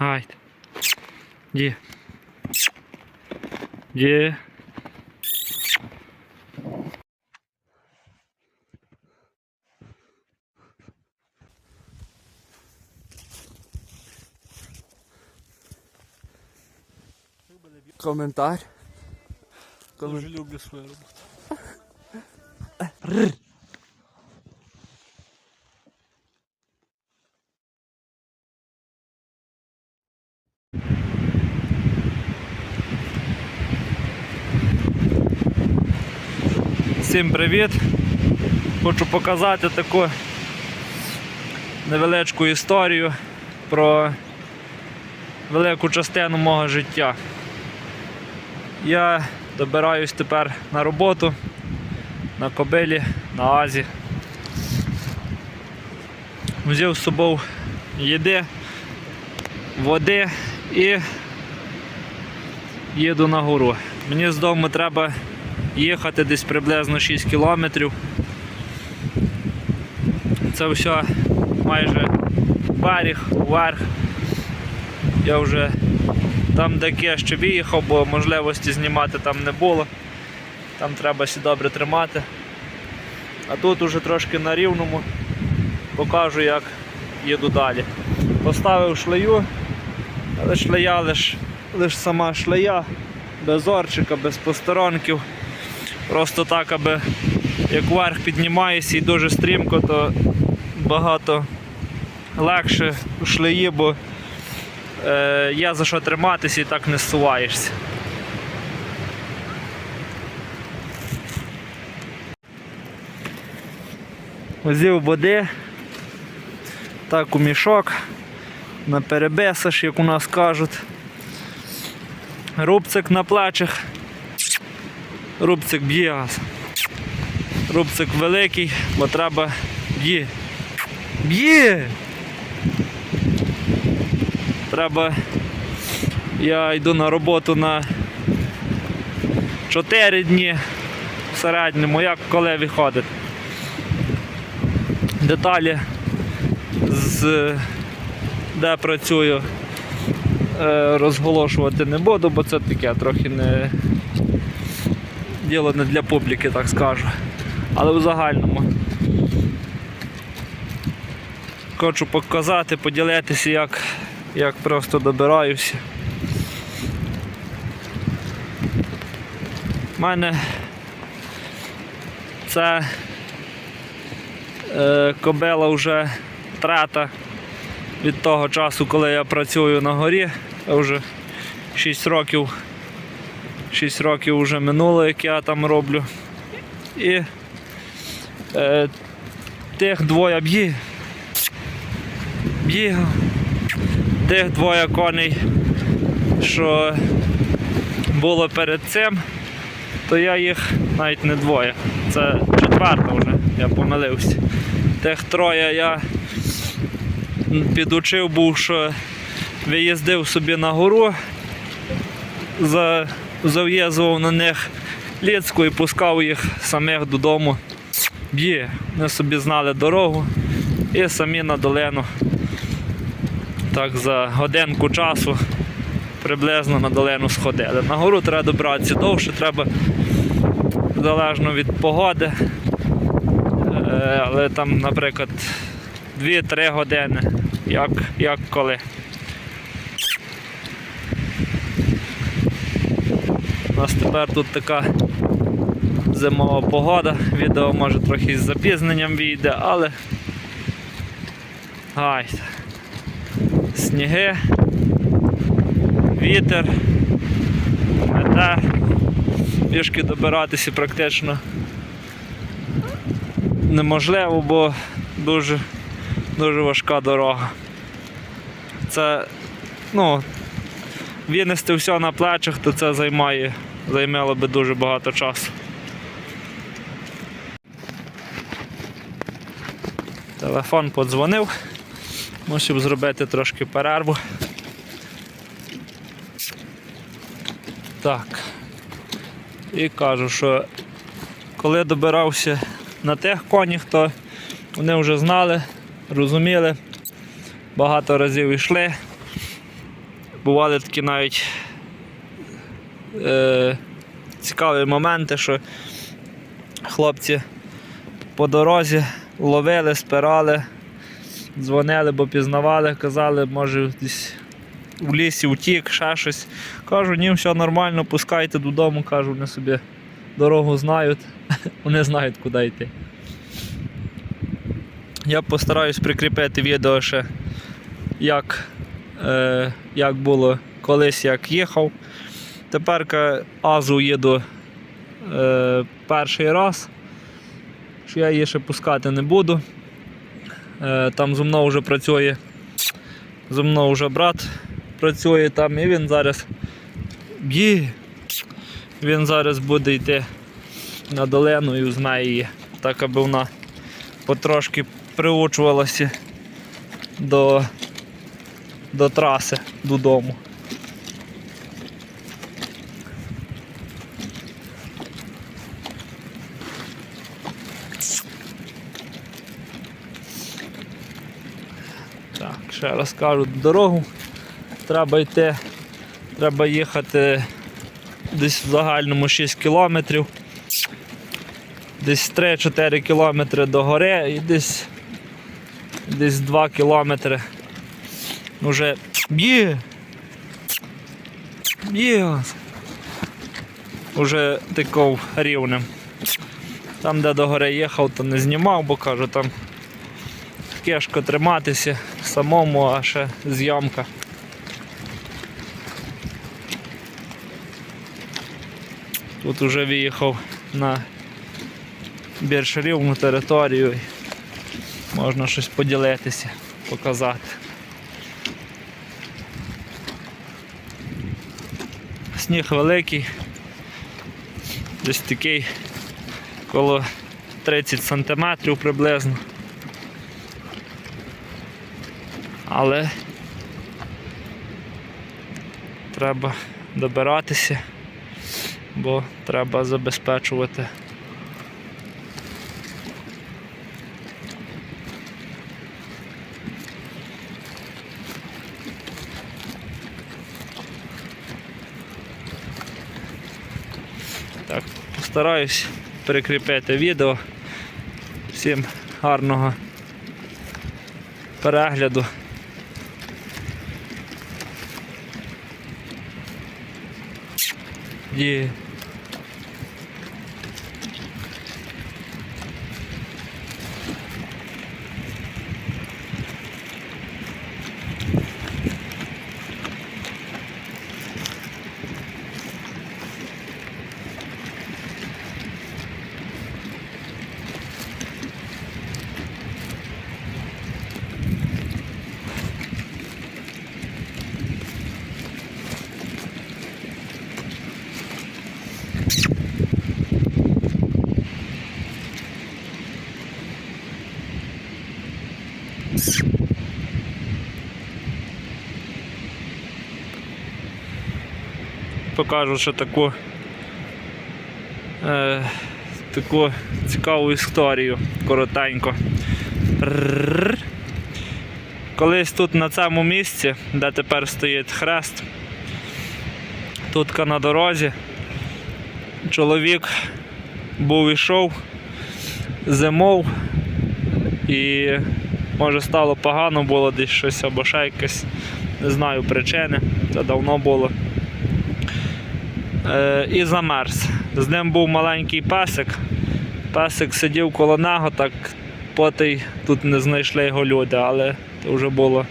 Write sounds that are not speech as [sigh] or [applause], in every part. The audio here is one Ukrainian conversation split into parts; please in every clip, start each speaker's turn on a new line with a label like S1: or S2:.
S1: Гайд. Ді. Ді.
S2: Коментар.
S3: Дуже люблю свою роботу.
S1: Всім привіт! Хочу показати таку невеличку історію про велику частину мого життя. Я добираюсь тепер на роботу на кобилі, на Азі. Взяв з собою їди, води і їду на гору. Мені з дому треба їхати десь приблизно 6 кілометрів. Це все майже берег, вверх. Я вже там де ще виїхав, бо можливості знімати там не було. Там треба всі добре тримати. А тут уже трошки на рівному покажу, як їду далі. Поставив шлею, але шлея лиш, лиш сама шлея, без орчика, без посторонків. Просто так, аби як вверх піднімаюся і дуже стрімко, то багато легше шлеї, бо е, є за що триматися і так не зсуваєшся. Взяв води, так у мішок, на перебесиш, як у нас кажуть. Рубцик на плечах. Рубцик б'є. Рубцик великий, бо треба б'є. Б'є! Треба. Я йду на роботу на 4 дні в середньому, як коли виходить. Деталі з де працюю е, розголошувати не буду, бо це таке трохи не діло не для публіки, так скажу. Але в загальному. Хочу показати, поділитися, як, як просто добираюся. У мене це е, кобила вже трета від того часу, коли я працюю на горі. Я вже 6 років 6 років вже минуло, як я там роблю. І е, тих двоє б'є. Б'є. Тих двоє коней, що було перед цим, то я їх навіть не двоє. Це четверта вже, я помилився. Тих троє я підучив був, що виїздив собі на гору. За зав'язував на них ліцку і пускав їх самих додому. Б'є, вони собі знали дорогу і самі на долину. Так за годинку часу приблизно на долину сходили. На гору треба добратися довше, треба залежно від погоди. Е, Але там, наприклад, 2-3 години, як, як коли. У нас тепер тут така зимова погода. Відео може трохи з запізненням війде, але гай. Сніги, вітер, мете, пішки добиратися практично неможливо, бо дуже, дуже важка дорога. Це, ну, винести все на плечах, то це займає, займало би дуже багато часу. Телефон подзвонив, мусив зробити трошки перерву. Так. І кажу, що коли добирався на тих конях, то вони вже знали, розуміли, багато разів йшли. Бували такі навіть е, цікаві моменти, що хлопці по дорозі ловили, спирали, дзвонили, бо пізнавали, казали, може десь в лісі утік, ще щось. Кажу, ні, все нормально, пускайте додому, кажу, вони собі дорогу знають, [laughs] вони знають, куди йти. Я постараюсь прикріпити відео ще, як, е, як було колись, як їхав. Тепер Азу їду е, перший раз, що я її ще пускати не буду. Е, там зо мною вже працює, зо мною вже брат працює там і він зараз б'є. Він зараз буде йти на долину і взнає її, так аби вона потрошки приучувалася до, до траси додому. Так, ще раз кажу дорогу. Треба йти, треба їхати десь в загальному 6 кілометрів. Десь 3-4 кілометри до гори і десь, десь 2 кілометри. Уже б'є. Б'є. Уже таков рівнем. Там, де до гори їхав, то не знімав, бо кажу, там кешко триматися самому, а ще зйомка. Тут уже виїхав на більш рівну територію. Можна щось поділитися, показати. Сніг великий, десь такий коло 30 сантиметрів приблизно. Але треба добиратися, бо треба забезпечувати Так, постараюсь перекріпити відео. Всім гарного перегляду. Є. покажу ще таку, е, таку цікаву історію коротенько. Колись тут на цьому місці, де тепер стоїть хрест, тут на дорозі, чоловік був ішов, зимов і може стало погано, було десь щось або ще якесь, не знаю причини, це давно було е, і замерз. З ним був маленький песик. Песик сидів коло нього, так потий тут не знайшли його люди, але це вже було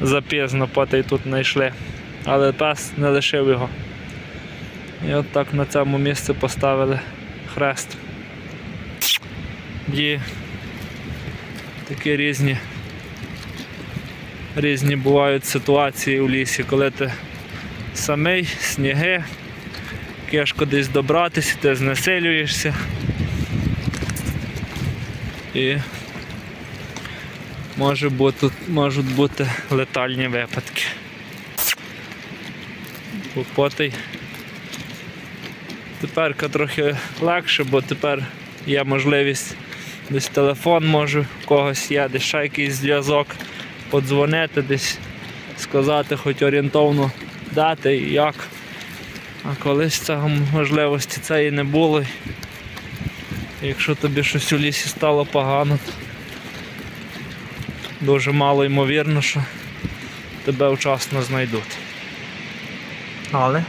S1: запізно, потий тут знайшли. Але пес не лишив його. І от так на цьому місці поставили хрест. Є такі різні, різні бувають ситуації у лісі, коли ти самий, сніги, кешко десь добратися, ти знесилюєшся. І може бути, можуть бути летальні випадки. Попотий. Тепер трохи легше, бо тепер є можливість десь телефон може, в когось є, десь ще якийсь зв'язок, подзвонити десь сказати хоч орієнтовно дати і як. А колись цього можливості цієї не було. Якщо тобі щось у лісі стало погано, то дуже мало ймовірно, що тебе вчасно знайдуть. Але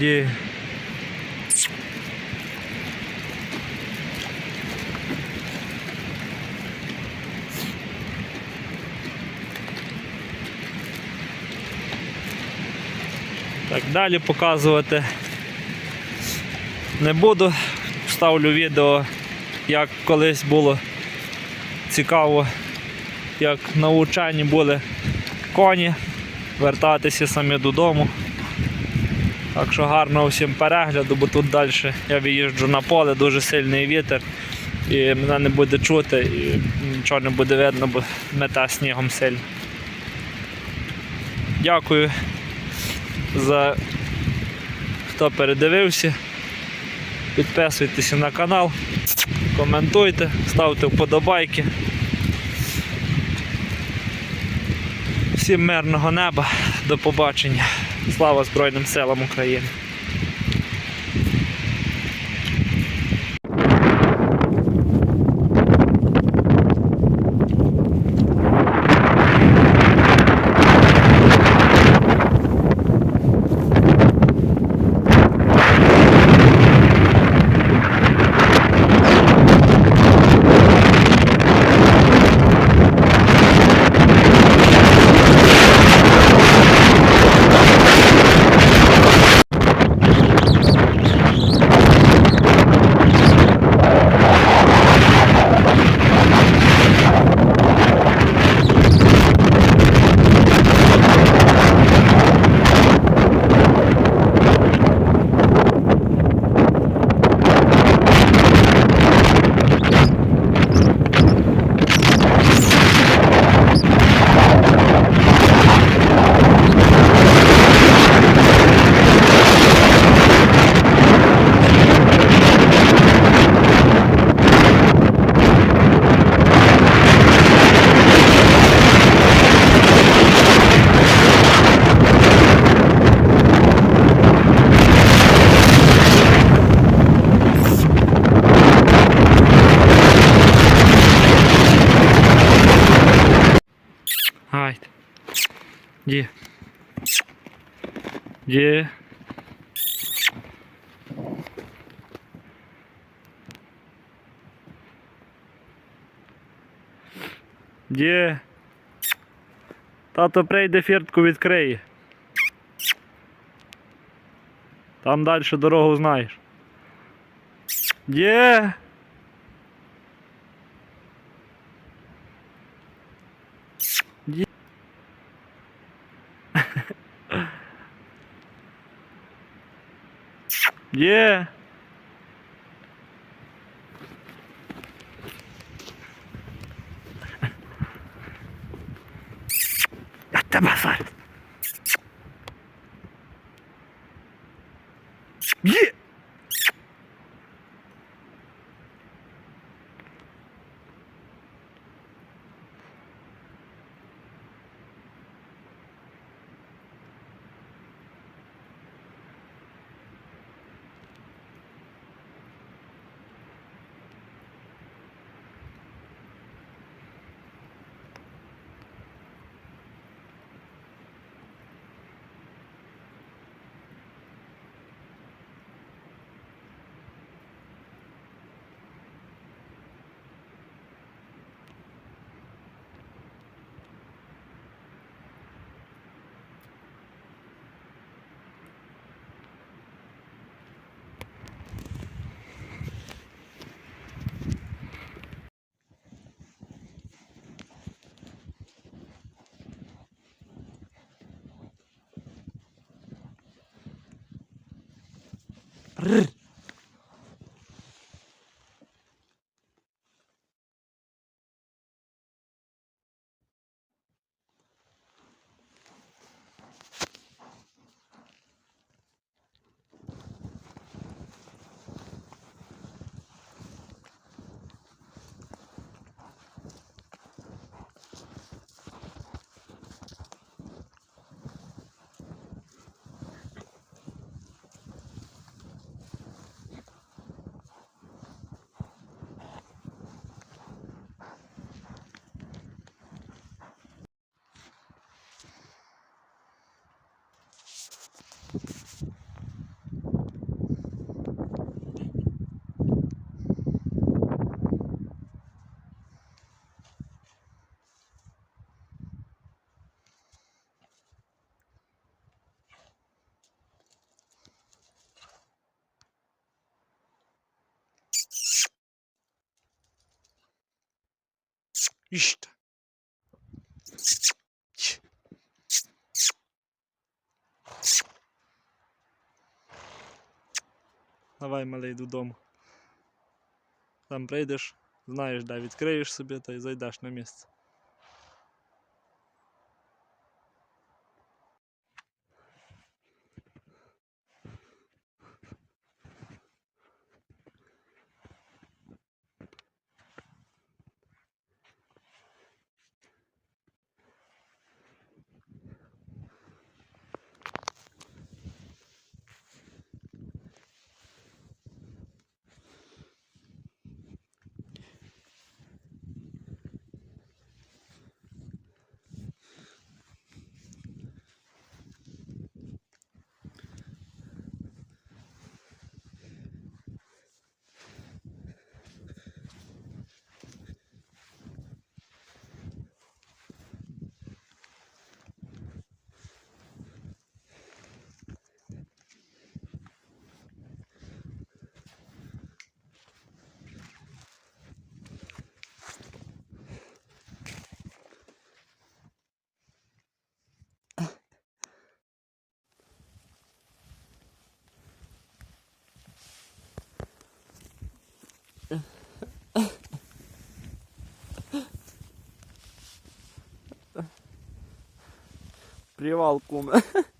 S1: Є. Так, далі показувати не буду. Вставлю відео, як колись було цікаво, як на учанні були коні, вертатися самі додому. Так що гарного всім перегляду, бо тут далі я виїжджу на поле, дуже сильний вітер, і мене не буде чути, і нічого не буде видно, бо мета снігом сильно. Дякую за хто передивився. Підписуйтеся на канал, коментуйте, ставте вподобайки. Всім мирного неба, до побачення. Слава Збройним силам України. Є. Є. Є. Тато прийде фіртку відкриє. Там далі дорогу знаєш. Є. Є. Rrr. Іщт. Ч. Давай, малий, додому. Там прийдеш, знаєш, де відкриєш собі та й зайдеш на місце. Привал, куме. [laughs]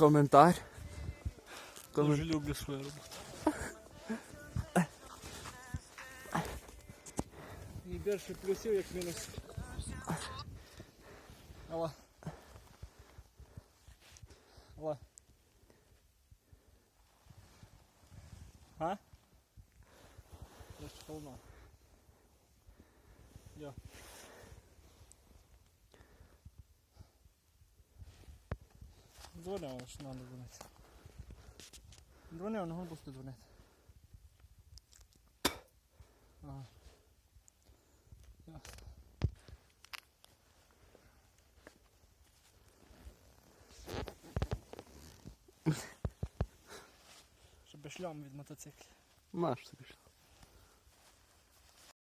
S1: Коментар.
S3: Дуже люблю свою роботу. І більше плюсів, як мінусів. Алла. Алла. А? Я ж полна. Я. Дзвоняв, що треба дзвонити. Дзвонив, не пусти дзвонити. Ага. Щоб шлям від мотоциклів.
S1: Маш собі.